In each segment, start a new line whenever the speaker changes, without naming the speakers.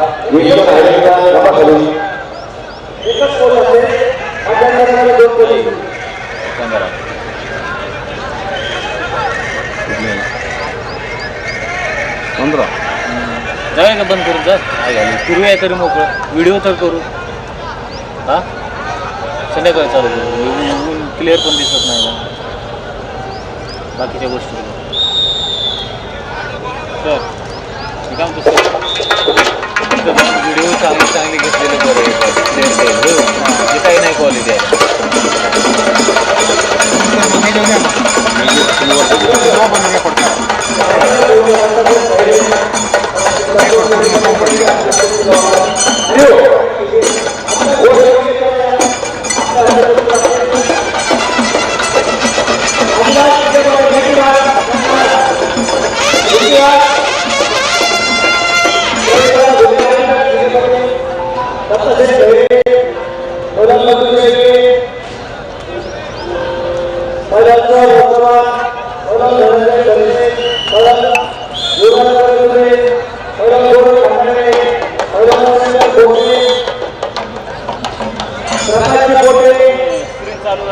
एकच आहे का गटाखाली
एकच कोण असेल माझ्या दोन कोणी
पंधरा जाऊया का बंद करून जा पूर्वी झालं तरी मोकळं व्हिडिओ तर करू हा संध्याकाळी चालू. करू क्लिअर पण दिसत नाही ना बाकीच्या गोष्टी सर मी काय व्हिडिओ चांगले चांगले घेतलेले बरे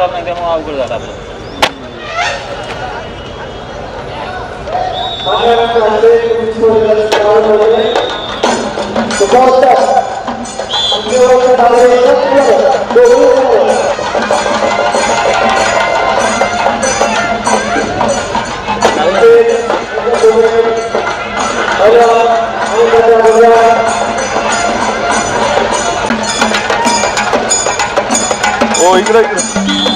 स्क्रीन नाही त्यामुळे अवघड झालं आपलं.
हो इकडे इकडे.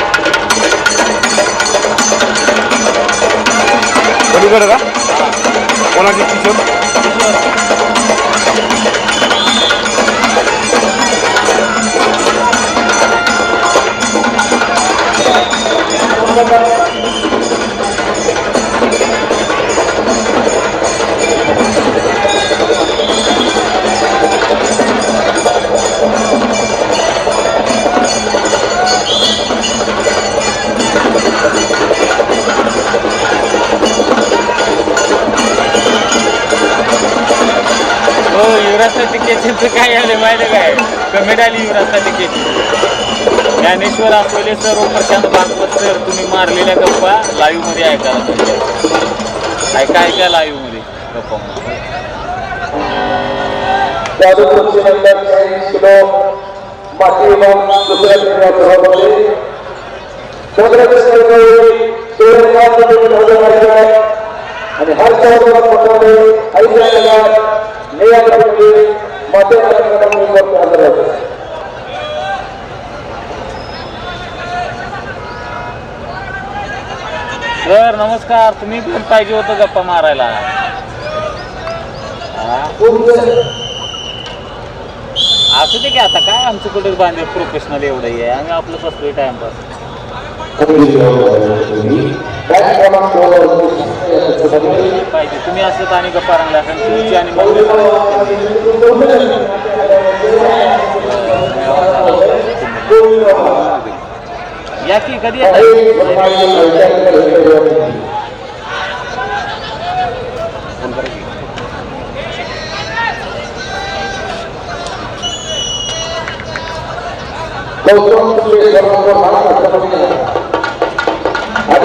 बघून आलो असतो युवराजचा तिकीटचं काय आलं माहिती काय? कमेंट आली युवराजचा तिकीट ज्ञानेश्वर असलेले सर व प्रशांत भागवत सर तुम्ही मारलेल्या गप्पा लाईव्हमध्ये ऐकायला ऐका ऐका लाईव्हमध्ये. गप्पा
जादूपूरचे नंतर चाळीस किलो माती आणि हर चौदा पटवले
सर नमस्कार. तुम्ही पण पाहिजे होतं गप्पा मारायला. असं असू दे की आता काय आमचं कुठे बांधे प्रोफेशनल एवढं आहे? आम्ही आपलं बसलोय टाइमपास पाहिजे तुम्ही असलं तर आणि गप्पा रंगला आणि या की कधी येतात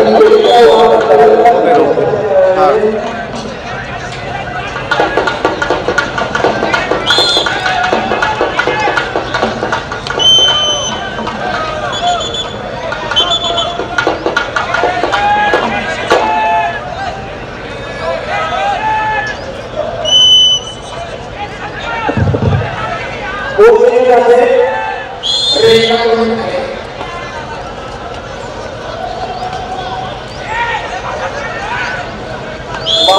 Obrigado.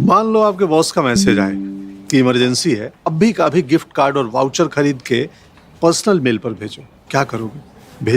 मान लो आपके बॉस का मैसेज आए कि इमरजेंसी है, अभी का अभी गिफ्ट कार्ड और वाउचर खरीद के पर्सनल मेल पर भेजो। क्या करोगे? भेज